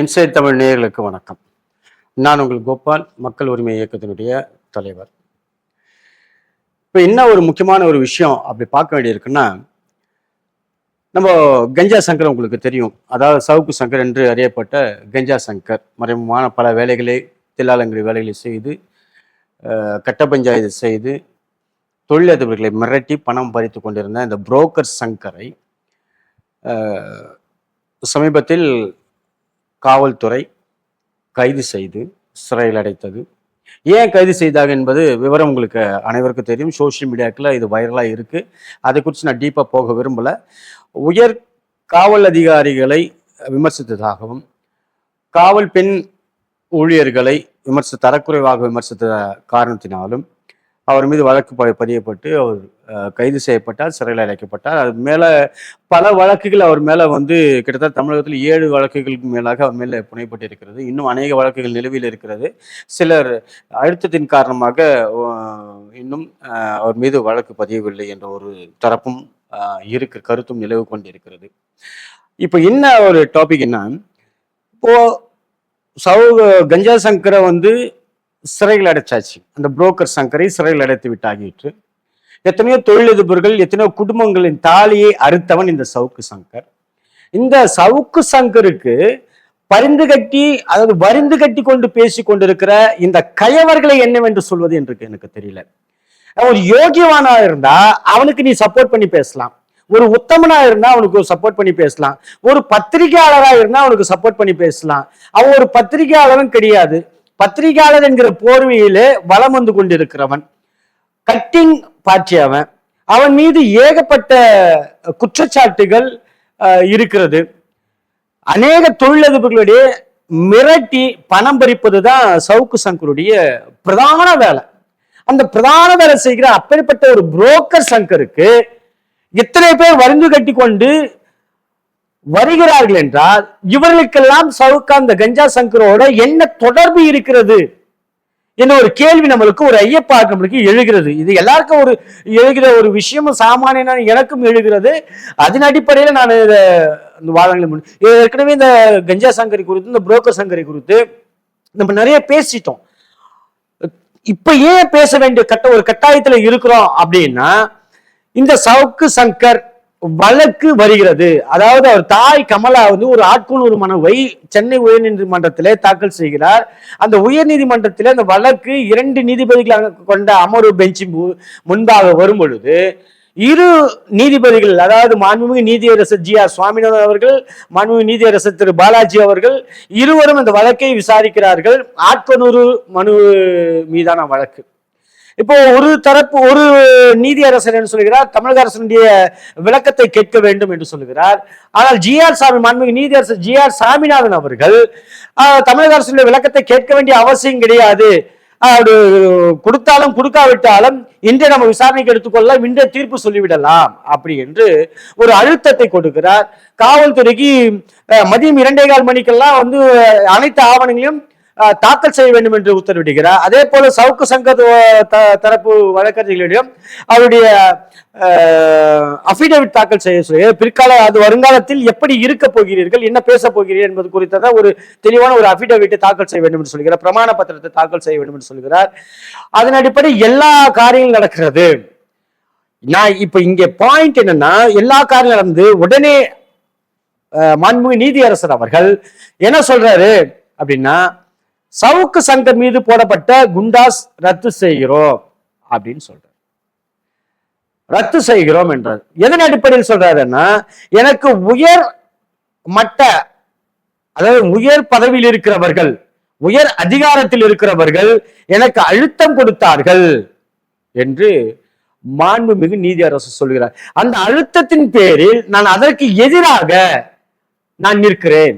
Inside Tamil நேயர்களுக்கு வணக்கம். நான் உங்கள் கோபால் மக்கள் உரிமை இயக்கத்தினுடைய தலைவர். இப்போ என்ன ஒரு முக்கியமான ஒரு விஷயம் அப்படி பார்க்க வேண்டியிருக்குன்னா நம்ம கஞ்சா சங்கர் உங்களுக்கு தெரியும். அதாவது சவுக்கு சங்கர் என்று அறியப்பட்ட கஞ்சா சங்கர். மறைமுகமான பல வேலைகளை தில்லாலங்கரி வேலைகளை செய்து கட்ட பஞ்சாயத்து செய்து தொழிலதிபர்களை மிரட்டி பணம் பறித்து கொண்டிருந்த இந்த புரோக்கர் சங்கரை சமீபத்தில் காவல்துறை கைது செய்து சிறையில் அடைத்தது. ஏன் கைது செய்தாங்க என்பது விவரம் உங்களுக்கு அனைவருக்கும் தெரியும். சோஷியல் மீடியாக்கில் இது வைரலாக இருக்குது அதை குறித்து நான் டீப்பாக போக விரும்பலை. உயர் காவல் அதிகாரிகளை விமர்சித்ததாகவும் காவல் பெண் ஊழியர்களை விமர்சித்த தரக்குறைவாக விமர்சித்த காரணத்தினாலும் அவர் மீது வழக்கு ப- பதியப்பட்டு அவர் கைது செய்யப்பட்டார் சிறையில் அடைக்கப்பட்டார். அது மேலே பல வழக்குகள் அவர் மேலே வந்து கிட்டத்தட்ட தமிழகத்தில் ஏழு வழக்குகளுக்கு மேலாக அவர் மேலே புனையப்பட்டிருக்கிறது. இன்னும் அநேக வழக்குகள் நிலுவையில் இருக்கிறது. சிலர் அழுத்தத்தின் காரணமாக இன்னும் அவர் மீது வழக்கு பதியவில்லை என்ற ஒரு தரப்பும் இருக்கு கருத்தும் நிலவு கொண்டிருக்கிறது. இப்போ என்ன ஒரு டாபிக் என்ன இப்போ சவு கஞ்சா சங்கரை வந்து சிறையில் அடைச்சாச்சு. அந்த புரோக்கர் சங்கரை சிறையில் அடைத்து விட்டாகிட்டு எத்தனையோ தொழிலதிபர்கள் எத்தனையோ குடும்பங்களின் தாலியை அறுத்தவன் இந்த சவுக்கு சங்கர். இந்த சவுக்கு சங்கருக்கு பரிந்து கட்டி அதாவது வரிந்து கட்டி கொண்டு பேசி கொண்டிருக்கிற இந்த கயவர்களை என்னவென்று சொல்வது என்று எனக்கு தெரியல. ஒரு யோகியவானா இருந்தா அவனுக்கு நீ சப்போர்ட் பண்ணி பேசலாம். ஒரு உத்தமனா இருந்தா அவனுக்கு சப்போர்ட் பண்ணி பேசலாம். ஒரு பத்திரிகையாளரா இருந்தா அவனுக்கு சப்போர்ட் பண்ணி பேசலாம். அவன் ஒரு பத்திரிகையாளரும் கிடையாது. பத்திரிகையாளர் என்கிற போர்வையிலே வலம் வந்து கொண்டிருக்கிறவன். கட்டிங் பார்ட்டி அவன் அவன் மீது ஏகப்பட்ட குற்றச்சாட்டுகள் இருக்கிறது. அநேக தொழிலதிபர்களுடைய மிரட்டி பணம் பறிப்பது தான் சவுக்கு சங்கருடைய பிரதான வேலை. அந்த பிரதான வேலை செய்கிற அப்பேற்பட்ட ஒரு புரோக்கர் சங்கருக்கு எத்தனை பேர் வரிந்து கட்டி கொண்டு வருகிறார்கள் என்றால் இவர்களுக்கெல்லாம் சவுக்கா அந்த கஞ்சா சங்கரோட என்ன தொடர்பு இருக்கிறது? என்ன ஒரு கேள்வி நம்மளுக்கு ஒரு ஐயப்பா நம்மளுக்கு எழுகிறது. இது எல்லாருக்கும் ஒரு எழுகிற ஒரு விஷயமும் சாமானியன எனக்கும் எழுகிறது. அதன் அடிப்படையில் நான் இதை இந்த வாதங்களை ஏற்கனவே இந்த கஞ்சா சங்கரி குறித்து இந்த புரோக்கர் சங்கரி குறித்து நம்ம நிறைய பேசிட்டோம். இப்ப ஏன் பேச வேண்டிய கட்ட ஒரு கட்டாயத்துல இருக்கிறோம் அப்படின்னா இந்த சவுக்கு சங்கர் வழக்கு வருகிறது. அதாவது அவர் தாய் கமலா வந்து ஒரு ஆட்கொணர்வு மனுவை சென்னை உயர்நீதிமன்றத்திலே தாக்கல் செய்கிறார். அந்த உயர்நீதிமன்றத்திலே அந்த வழக்கு இரண்டு நீதிபதிகளாக கொண்ட அமர்வு பெஞ்சு மு- முன்பாக வரும் பொழுது இரு நீதிபதிகள் அதாவது மாண்புமிகு நீதியரசர் ஜி ஆர் சுவாமிநாதன் அவர்கள் மாண்புமிகு நீதியரசர் திரு பாலாஜி அவர்கள் இருவரும் இந்த வழக்கை விசாரிக்கிறார்கள். ஆட்கொணூறு மனு மீதான வழக்கு. இப்போ ஒரு தரப்பு ஒரு நீதியரசர் என்று சொல்கிறார்? தமிழக அரசனுடைய விளக்கத்தை கேட்க வேண்டும் என்று சொல்கிறார். ஆனால் ஜி ஆர் சாமி மாண்புமிகு நீதியரசர் ஜி ஆர் சாமிநாதன் அவர்கள் தமிழக அரசுடைய விளக்கத்தை கேட்க வேண்டிய அவசியம் கிடையாது. அது கொடுத்தாலும் கொடுக்காவிட்டாலும் இன்றே நம்ம விசாரணைக்கு எடுத்துக்கொள்ளலாம் இன்றைய தீர்ப்பு சொல்லிவிடலாம் அப்படி என்று ஒரு அழுத்தத்தை கொடுக்கிறார். காவல்துறைக்கு மதியம் இரண்டே கால் மணிக்கெல்லாம் வந்து அனைத்து ஆவணங்களையும் தாக்கல் செய்ய வேண்டும் என்று உத்தரவிடுகிறார். அதே போல சவுக்கு சங்க த- தரப்பு வழக்கறிஞர்களிடம் அவருடைய அபிடேவிட் தாக்கல் செய்ய சொல்லி பிற்கால அது வருங்காலத்தில் எப்படி இருக்க போகிறீர்கள்? என்ன பேச போகிறீர்கள் என்பது குறித்தத ஒரு தெளிவான ஒரு அபிடேவிட்டை தாக்கல் செய்ய வேண்டும் என்று சொல்கிறார் பிரமாண பத்திரத்தை தாக்கல் செய்ய வேண்டும் என்று சொல்கிறார் அதன் அடிப்படை எல்லா காரியங்களும் நடக்கிறது. நான் இப்ப இங்க பாயிண்ட் என்னன்னா எல்லா காரியம் நடந்து உடனே அஹ், மாண்புமிகு நீதியரசர் அவர்கள் என்ன சொல்றாரு அப்படின்னா சவுக்கு சங்கர் மீது போடப்பட்ட குண்டாஸ் ரத்து செய்கிறோம் அப்படின்னு சொல்றார். ரத்து செய்கிறோம் என்றார். எதன் அடிப்படையில் சொல்றாருன்னா எனக்கு உயர் மட்ட அதாவது உயர் பதவியில் இருக்கிறவர்கள் உயர் அதிகாரத்தில் இருக்கிறவர்கள் எனக்கு அழுத்தம் கொடுத்தார்கள் என்று மாண்புமிகு நீதி அரசு சொல்கிறார். அந்த அழுத்தத்தின் பேரில் நான் அதற்கு எதிராக நான் நிற்கிறேன்.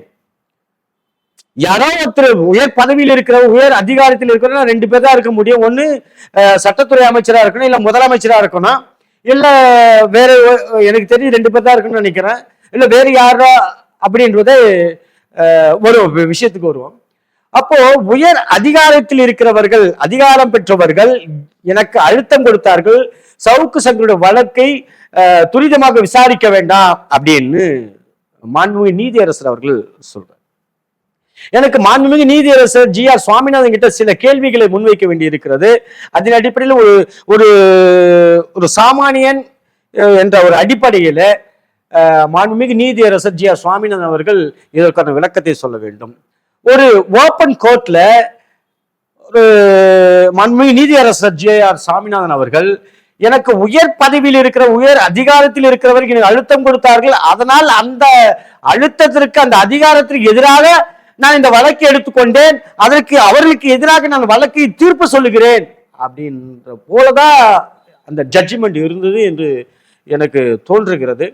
யாரோ ஒருத்தர் உயர் பதவியில் இருக்கிற உயர் அதிகாரத்தில் இருக்கிறனா ரெண்டு பேர் தான் இருக்க முடியும். ஒன்று சட்டத்துறை அமைச்சராக இருக்கணும் இல்லை முதலமைச்சராக இருக்கணும். இல்லை வேற எனக்கு தெரிஞ்சு ரெண்டு பேர் தான் இருக்குன்னு நினைக்கிறேன். இல்லை வேறு யாரோ அப்படின்றதே ஒரு விஷயத்துக்கு வருவோம். அப்போ உயர் அதிகாரத்தில் இருக்கிறவர்கள் அதிகாரம் பெற்றவர்கள் எனக்கு அழுத்தம் கொடுத்தார்கள் சவுக்கு சங்கருடைய வழக்கை துரிதமாக விசாரிக்க வேண்டாம் அப்படின்னு மாண்புமிகு நீதியரசர் அவர்கள் சொல்றார். எனக்கு மாண்புமிகு நீதியரசர் ஜி ஆர் சுவாமிநாதன் கிட்ட சில கேள்விகளை முன்வைக்க வேண்டி இருக்கிறது அதன் அடிப்படையில் ஒரு ஒரு ஒரு சாமானியன் என்ற ஒரு அடிப்படையில் மாண்புமிகு நீதியரசர் ஜி ஆர் சுவாமிநாதன் அவர்கள் இதற்கான விளக்கத்தை சொல்ல வேண்டும். ஒரு ஓப்பன் கோர்ட்ல ஒரு மாண்புமிகு நீதியரசர் ஜி ஆர் சாமிநாதன் அவர்கள் எனக்கு உயர் பதவியில் இருக்கிற உயர் அதிகாரத்தில் இருக்கிறவர்கள் எனக்கு அழுத்தம் கொடுத்தார்கள். அதனால் அந்த அழுத்தத்திற்கு அந்த அதிகாரத்திற்கு எதிராக நான் இந்த வழக்கை எடுத்துக்கொண்டேன் அதற்கு அவர்களுக்கு எதிராக நான் வழக்கை தீர்ப்பு சொல்லுகிறேன் அப்படின்ற போலதான் அந்த ஜட்ஜ்மெண்ட் இருந்தது என்று எனக்கு தோன்றுகிறது.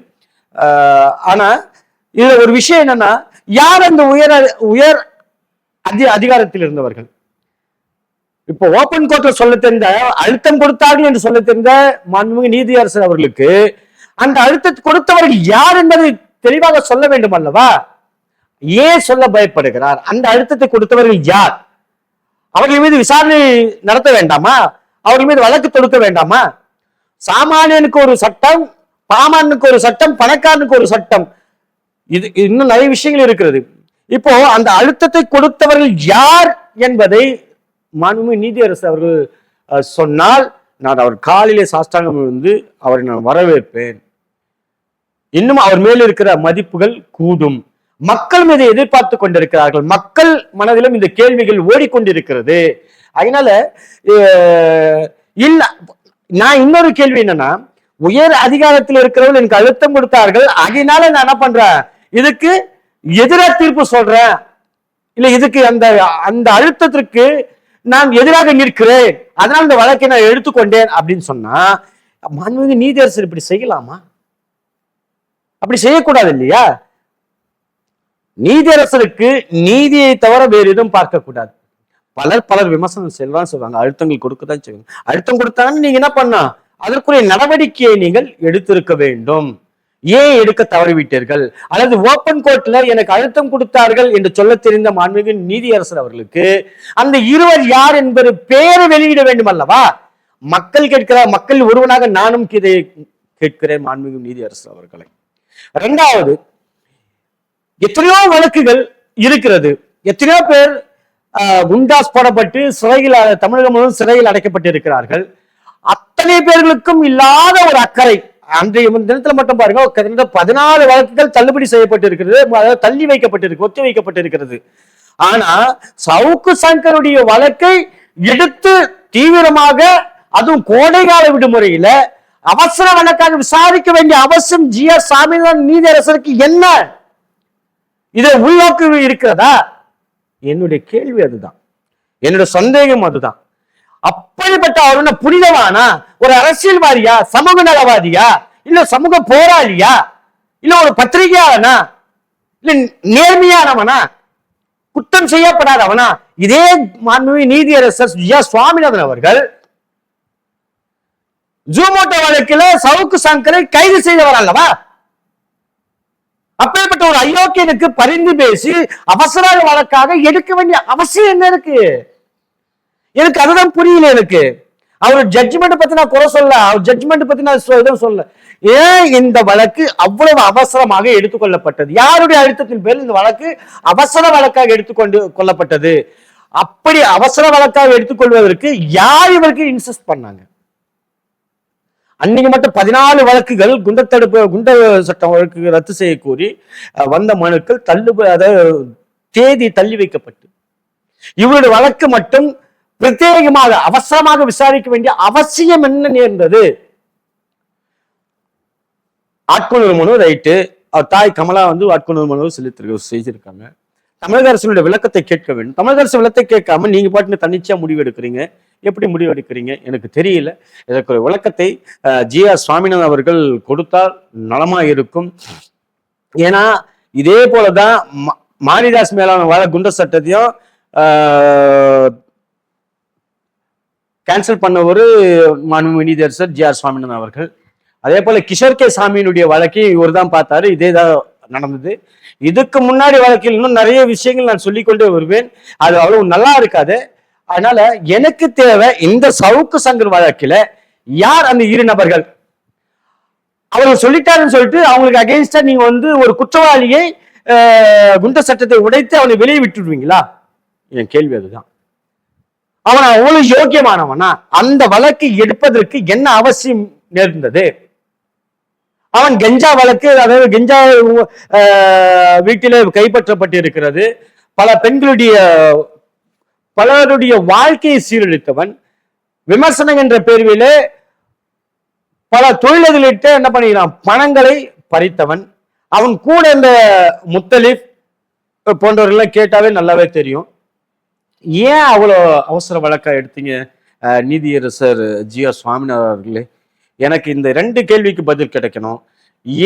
ஆனால் ஆனா இதுல ஒரு விஷயம் என்னன்னா யார் அந்த உயர் உயர் அதி அதிகாரத்தில் இருந்தவர்கள்? இப்போ ஓபன் கோர்ட்ல சொல்ல தெரிந்த அழுத்தம் கொடுத்தார்கள் என்று சொல்ல தெரிந்த மாண்புமிகு நீதியரசர் அவர்களுக்கு அந்த அழுத்தத்தை கொடுத்தவர்கள் யார் என்பதை தெளிவாக சொல்ல வேண்டும் அல்லவா? ஏன் சொல்ல பயப்படுகிறார்? அந்த அழுத்தத்தை கொடுத்தவர்கள் யார்? அவர்கள் மீது விசாரணை நடத்த வேண்டாமா? அவர்கள் மீது வழக்கு தொடுக்க வேண்டாமா? சாமானியனுக்கு ஒரு சட்டம் பாமானுக்கு ஒரு சட்டம் பணக்காரனுக்கு ஒரு சட்டம். இது இன்னும் நிறைய விஷயங்கள் இருக்கிறது. இப்போ அந்த அழுத்தத்தை கொடுத்தவர்கள் யார் என்பதை மாண்புமிகு நீதியரசு அவர்கள் சொன்னால் நான் அவர் காலிலே சாஷ்டாங்கம் வந்து அவரை நான் வரவேற்பேன். இன்னும் அவர் மேல் இருக்கிற மதிப்புகள் கூடும். மக்கள் மீது எதிர்பார்த்து கொண்டிருக்கிறார்கள். மக்கள் மனதிலும் இந்த கேள்விகள் ஓடிக்கொண்டிருக்கிறது. அதனால இல்ல நான் இன்னொரு கேள்வி என்னன்னா உயர் அதிகாரத்தில் இருக்கிறவர்கள் எனக்கு அழுத்தம் கொடுத்தார்கள். அதனால நான் என்ன பண்றேன்? இதுக்கு எதிராக தீர்ப்பு சொல்றேன். இல்ல இதுக்கு அந்த அந்த அழுத்தத்திற்கு நான் எதிராக நிற்கிறேன். அதனால இந்த வழக்கை நான் எடுத்துக்கொண்டேன் அப்படின்னு சொன்னா மாண்புமிகு நீதியரசர் இப்படி செய்யலாமா? அப்படி செய்யக்கூடாது இல்லையா? நீதியரசருக்கு நீதியை தவிர வேறு எதுவும் பார்க்கக்கூடாது. பலர் பலர் விமர்சனம் செல்வான்னு சொல்லுவாங்க அழுத்தங்கள் கொடுக்கதான் செய்வாங்க. அழுத்தம் கொடுத்தாங்கன்னு நீங்க என்ன பண்ணா அதற்குரிய நடவடிக்கையை நீங்கள் எடுத்திருக்க வேண்டும். ஏன் எடுக்க தவறிவிட்டீர்கள்? அல்லது ஓப்பன் கோர்ட்ல எனக்கு அழுத்தம் கொடுத்தார்கள் என்று சொல்ல தெரிந்த மாண்புமிகு நீதியரசர் அவர்களுக்கு அந்த இருவர் யார் என்பது பேரை வெளியிட வேண்டும் அல்லவா மக்கள் கேட்கிறார் மக்கள் ஒருவனாக நானும் இதை கேட்கிறேன் மாண்புமிகு நீதியரசர் அவர்களை. இரண்டாவது எத்தனையோ வழக்குகள் இருக்கிறது. எத்தனையோ பேர் குண்டாஸ் போடப்பட்டு சிறையில் தமிழகம் முழுவதும் சிறையில் அடைக்கப்பட்டு இருக்கிறார்கள் அத்தனை பேர்களுக்கும் இல்லாத ஒரு அக்கறை. அன்றைய முன் தினத்துல மட்டும் பாருங்க கிட்டத்தட்ட பதினாலு வழக்குகள் தள்ளுபடி செய்யப்பட்டு இருக்கிறது அதாவது தள்ளி வைக்கப்பட்டிருக்கு ஒத்தி வைக்கப்பட்டிருக்கிறது. ஆனா சவுக்கு சங்கருடைய வழக்கை எடுத்து தீவிரமாக அதுவும் கோடைகால விடுமுறையில அவசர வழக்காக விசாரிக்க வேண்டிய அவசியம் ஜி ஆர் சாமிநாதன் நீதியரசருக்கு என்ன? இதை உள்நோக்கு இருக்கிறதா? என்னுடைய கேள்வி அதுதான். என்னுடைய சந்தேகம் அதுதான். அப்படிப்பட்ட அவர் புனிதவானா? ஒரு அரசியல்வாதியா? சமூக நலவாதியா? இல்ல சமூக போராளியா? இல்ல ஒரு பத்திரிகையாளனா? இல்ல நேர்மையானவனா? குற்றம் செய்யப்படாதவனா? இதே மாண்புமிகு நீதியரசர் ஜி சுவாமிநாதன் அவர்கள் ஜூமோட்டோ வழக்கில் சவுக்கு சங்கரை கைது செய்தவர் அல்லவா? அப்பேற்பட்ட ஒரு அயோக்கியனுக்கு பரிந்து பேசி அவசர வழக்காக எடுக்க வேண்டிய அவசியம் என்ன இருக்கு? எனக்கு அதுதான் புரியல எனக்கு. அவர் ஜட்ஜ்மெண்ட் பத்தி நான் குறை சொல்ல அவர் ஜட்ஜ்மெண்ட் பத்தி நான் எதுவும் சொல்ல ஏன் இந்த வழக்கு அவ்வளவு அவசரமாக எடுத்துக்கொள்ளப்பட்டது யாருடைய அழுத்தத்தின் பேரில் இந்த வழக்கு அவசர வழக்காக எடுத்துக்கொண்டு கொள்ளப்பட்டது? அப்படி அவசர வழக்காக எடுத்துக்கொள்வதற்கு யார் இவருக்கு இன்சிஸ்ட் பண்ணாங்க? அன்னைக்கு மட்டும் பதினாலு வழக்குகள் குண்டர் தடுப்பு சட்டம் வழக்கு ரத்து செய்ய கோரி வந்த மனுக்கள் தள்ளுபடி அதாவது தேதி தள்ளி வைக்கப்பட்டு. இவருடைய வழக்கு மட்டும் பிரத்யேகமாக அவசரமாக விசாரிக்க வேண்டிய அவசியம் என்ன நேர்ந்தது ஆட்கொணர் மனு ரைட்டு. அவர் தாய் கமலா வந்து ஆட்கொணர் மனு செலுத்திருக்க செய்திருக்காங்க. தமிழக அரசினுடைய விளக்கத்தை கேட்க வேண்டும். தமிழக அரசு விளக்கத்தை கேட்காம நீங்க பாட்டுன்னு தன்னிச்சையா முடிவு எடுக்கிறீங்க. எப்படி முடிவெடுக்கிறீங்க? எனக்கு தெரியல. இதற்கு ஒரு விளக்கத்தை ஜி ஆர் சுவாமிநாதன் அவர்கள் கொடுத்தால் நலமா இருக்கும் ஏன்னா இதே போலதான் மா- மாரிதாஸ் மேலான வழ குண்டர் சட்டத்தையும் கேன்சல் பண்ண ஒரு மாண்பு நீதியரசர் ஜி ஆர் சுவாமிநாதன் அவர்கள். அதே போல கிஷோர் கே. சாமியினுடைய வழக்கை இவர் தான் பார்த்தாரு. இதே தான் நடந்தது. இதுக்கு முன்னாடி வழக்கில் இன்னும் நிறைய விஷயங்கள் நான் சொல்லிக்கொண்டே வருவேன். அது அவ்வளவு நல்லா இருக்காது. அதனால எனக்கு தேவை இந்த சவுக்கு சங்கர் வழக்கில் யார் அந்த இரு நபர்கள்? அவர்கள் சொல்லிட்டாருன்னு சொல்லிட்டு அவங்களுக்கு அகேன்ஸ்டா நீங்க வந்து ஒரு குற்றவாளியை குண்ட சட்டத்தை உடைத்து அவனை வெளியே விட்டுடுவீங்களா? என் கேள்வி அதுதான். அவன் அவ்வளவு யோக்கியமானவனா? அந்த வழக்கு எடுப்பதற்கு என்ன அவசியம் நேர்ந்தது? அவன் கெஞ்சா வழக்கு அதாவது கெஞ்சா அஹ், வீட்டிலே கைப்பற்றப்பட்டிருக்கிறது. பல பெண்களுடைய பலருடைய வாழ்க்கையை சீரழித்தவன். விமர்சனம் என்ற பேர்விலே பல தொழிலதிலிட்டு என்ன பண்ணிக்கிறான்? பணங்களை பறித்தவன். அவன் கூட இந்த முத்தலிப் போன்றவர்கள்லாம் கேட்டாவே நல்லாவே தெரியும். ஏன் அவ்வளோ அவசர வழக்காக எடுத்தீங்க நீதியரசர் ஜி ஆர் சுவாமிநாதன் அவர்களே? எனக்கு இந்த ரெண்டு கேள்விக்கு பதில் கிடைக்கணும்.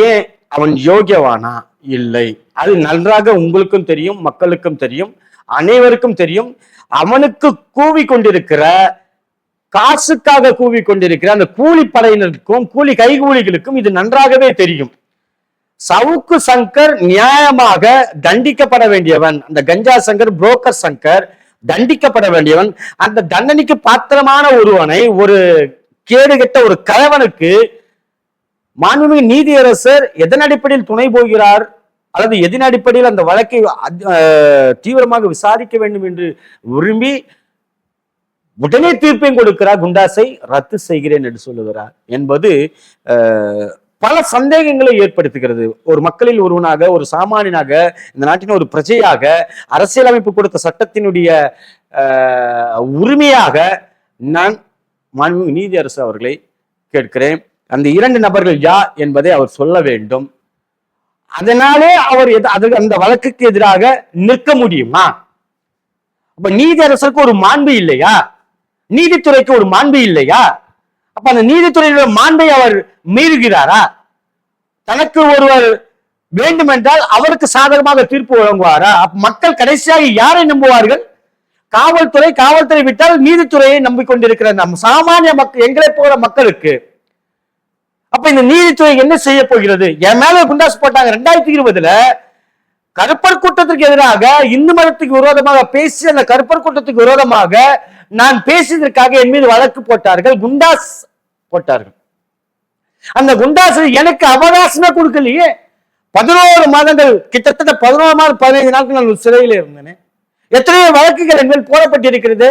ஏன் அவன் யோகியவானா? இல்லை. அது நன்றாக உங்களுக்கும் தெரியும் மக்களுக்கும் தெரியும் அனைவருக்கும் தெரியும். அவனுக்கு கூவி கொண்டிருக்கிற காசுக்காக கூவி கொண்டிருக்கிற அந்த கூலி படையினருக்கும் கூலி கைகூலிகளுக்கும் இது நன்றாகவே தெரியும். சவுக்கு சங்கர் நியாயமாக தண்டிக்கப்பட வேண்டியவன் அந்த கஞ்சா சங்கர் புரோக்கர் சங்கர் தண்டிக்கப்பட வேண்டியவன் அந்த தண்டனைக்கு பாத்திரமான ஒருவனை ஒரு கேடுகெட்ட ஒரு கழவனுக்கு மாண்புமிகு நீதியரசர் எதன் அடிப்படையில் துணை போகிறார்? அல்லது எதின் அடிப்படையில் அந்த வழக்கை தீவிரமாக விசாரிக்க வேண்டும் என்று விரும்பி உடனே தீர்ப்பையும் கொடுக்கிறார் குண்டாசை ரத்து செய்கிறேன் என்று சொல்லுகிறார் என்பது பல சந்தேகங்களை ஏற்படுத்துகிறது. ஒரு மக்களில் ஒருவனாக ஒரு சாமானியனாக இந்த நாட்டின் ஒரு பிரஜையாக அரசியலமைப்பு கொடுத்த சட்டத்தினுடைய உரிமையாக நான் மாண்புமிகு நீதியரசு அவர்களை கேட்கிறேன். அந்த இரண்டு நபர்கள் யார் என்பதை அவர் சொல்ல வேண்டும். அதனாலே அவர் எத- அது அந்த வழக்குக்கு எதிராக நிற்க முடியுமா? அப்ப நீதியரசருக்கு ஒரு மாண்பு இல்லையா? நீதித்துறைக்கு ஒரு மாண்பு இல்லையா? அப்ப அந்த நீதித்துறையினுடைய மாண்பை அவர் மீறுகிறாரா? தனக்கு ஒருவர் வேண்டுமென்றால் அவருக்கு சாதகமாக தீர்ப்பு வழங்குவாரா? அப்ப மக்கள் கடைசியாக யாரை நம்புவார்கள்? காவல்துறை காவல்துறை விட்டால் நீதித்துறையை நம்பிக்கொண்டிருக்கிற நம் சாமானிய மக்கள் எங்களை போகிற மக்களுக்கு அப்ப இந்த நீதித்துறை என்ன செய்ய போகிறது? என் மேல குண்டாசு போட்டாங்க. ரெண்டாயிரத்தி இருபதுல கருப்பர் கூட்டத்திற்கு எதிராக இந்து மதத்துக்கு விரோதமாக பேசி அந்த கருப்பர் கூட்டத்துக்கு விரோதமாக நான் பேசியதற்காக என் மீது வழக்கு போட்டார்கள். குண்டாஸ் போட்டார்கள். அந்த குண்டாசு எனக்கு அவகாசமே கொடுக்கலையே. பதினோரு மாதங்கள் கிட்டத்தட்ட பதினோரு மாதம் பதினைந்து நாட்கள் நான் சிறையில் இருந்தேன். எத்தனையோ வழக்குகள் என் மேல் போடப்பட்டிருக்கிறது.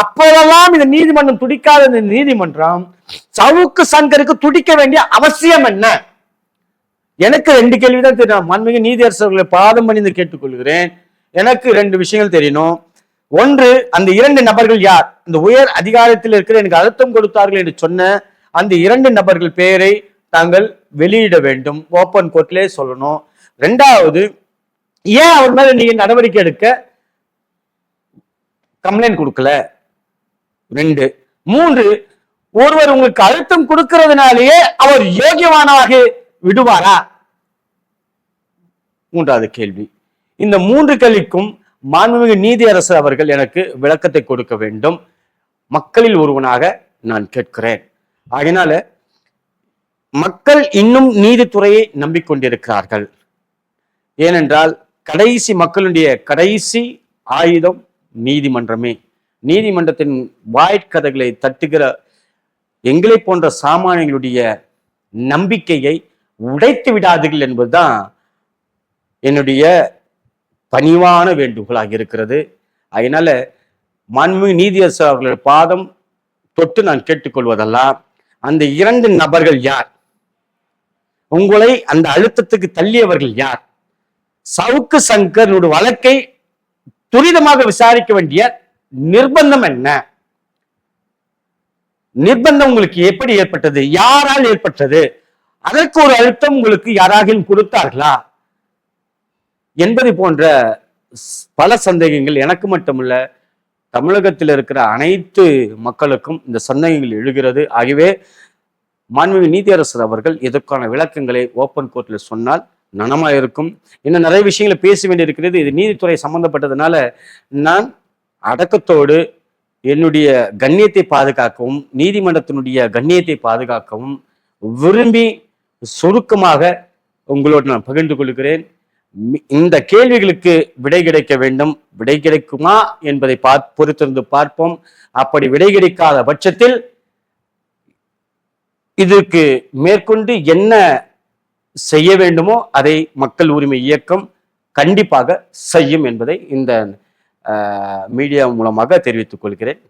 அப்போதெல்லாம் இந்த நீதிமன்றம் துடிக்காத இந்த நீதிமன்றம் சவுக்கு சங்கருக்கு துடிக்க வேண்டிய அவசியம் என்ன? எனக்கு ரெண்டு கேள்விதான் தெரியும். மண்மிகு நீதியரசர்களை பாதம் பணிந்து கேட்டுக்கொள்கிறேன். எனக்கு ரெண்டு விஷயங்கள் தெரியணும். ஒன்று அந்த இரண்டு நபர்கள் யார்? இந்த உயர் அதிகாரத்தில் இருக்கிற எனக்கு அழுத்தம் கொடுத்தார்கள் என்று சொன்ன அந்த இரண்டு நபர்கள் பெயரை தாங்கள் வெளியிட வேண்டும். ஓப்பன் கோர்ட்லேயே சொல்லணும். ரெண்டாவது ஏன் அவர் மேல நீங்க நடவடிக்கை எடுக்க கம்ப்ளைண்ட் கொடுக்கல? ரெண்டு. மூன்று ஒருவர் உங்களுக்கு அழுத்தம் கொடுக்கிறதுனாலேயே அவர் யோகியவானாக விடுவாரா? மூன்றாவது கேள்வி. இந்த மூன்று கேள்விக்கும் மாண்புமிகு நீதியரசு அவர்கள் எனக்கு விளக்கத்தை கொடுக்க வேண்டும். மக்களில் ஒருவனாக நான் கேட்கிறேன். அதனால மக்கள் இன்னும் நீதித்துறையை நம்பிக்கொண்டிருக்கிறார்கள். ஏனென்றால் கடைசி மக்களுடைய கடைசி ஆயுதம் நீதிமன்றமே. நீதிமன்றத்தின் வாய்க்கதைகளை தட்டுகிற எங்களை போன்ற சாமானியங்களுடைய நம்பிக்கையை உடைத்து விடாதீர்கள் என்பதுதான் என்னுடைய பணிவான வேண்டுகோளாக இருக்கிறது. அதனால மாண்புமிகு நீதியரசர் அவர்களோட பாதம் தொட்டு நான் கேட்டுக்கொள்வதெல்லாம் அந்த இரண்டு நபர்கள் யார்? உங்களை அந்த அழுத்தத்துக்கு தள்ளியவர்கள் யார்? சவுக்கு சங்கருடைய வழக்கை துரிதமாக விசாரிக்க வேண்டிய நிர்பந்தம் என்ன? நிர்பந்தம் உங்களுக்கு எப்படி ஏற்பட்டது? யாரால் ஏற்பட்டது? அதற்கு ஒரு அழுத்தம் உங்களுக்கு யாராகிலும் கொடுத்தார்களா? என்பது போன்ற பல சந்தேகங்கள் எனக்கு மட்டுமல்ல தமிழகத்தில் இருக்கிற அனைத்து மக்களுக்கும் இந்த சந்தேகங்கள் எழுகிறது. ஆகவே மாண்புமிகு நீதியரசர் அவர்கள் இதற்கான விளக்கங்களை ஓப்பன் கோர்ட்டில் சொன்னால் நனமாக இருக்கும் இன்னும் நிறைய விஷயங்களை பேச வேண்டியிருக்கிறது. இது நீதித்துறை சம்பந்தப்பட்டதுனால நான் அடக்கத்தோடு என்னுடைய கண்ணியத்தை பாதுகாக்கவும் நீதிமன்றத்தினுடைய கண்ணியத்தை பாதுகாக்கவும் விரும்பி சுருக்கமாக உங்களோடு நான் பகிர்ந்து கொள்கிறேன். இந்த கேள்விகளுக்கு விடை கிடைக்க வேண்டும். விடை கிடைக்குமா என்பதை பார் பொறுத்திருந்து பார்ப்போம். அப்படி விடை கிடைக்காத பட்சத்தில் இதற்கு மேற்கொண்டு என்ன செய்ய வேண்டுமோ அதை மக்கள் உரிமை இயக்கம் கண்டிப்பாக செய்யும் என்பதை இந்த மீடியா மூலமாக தெரிவித்துக் கொள்கிறேன்.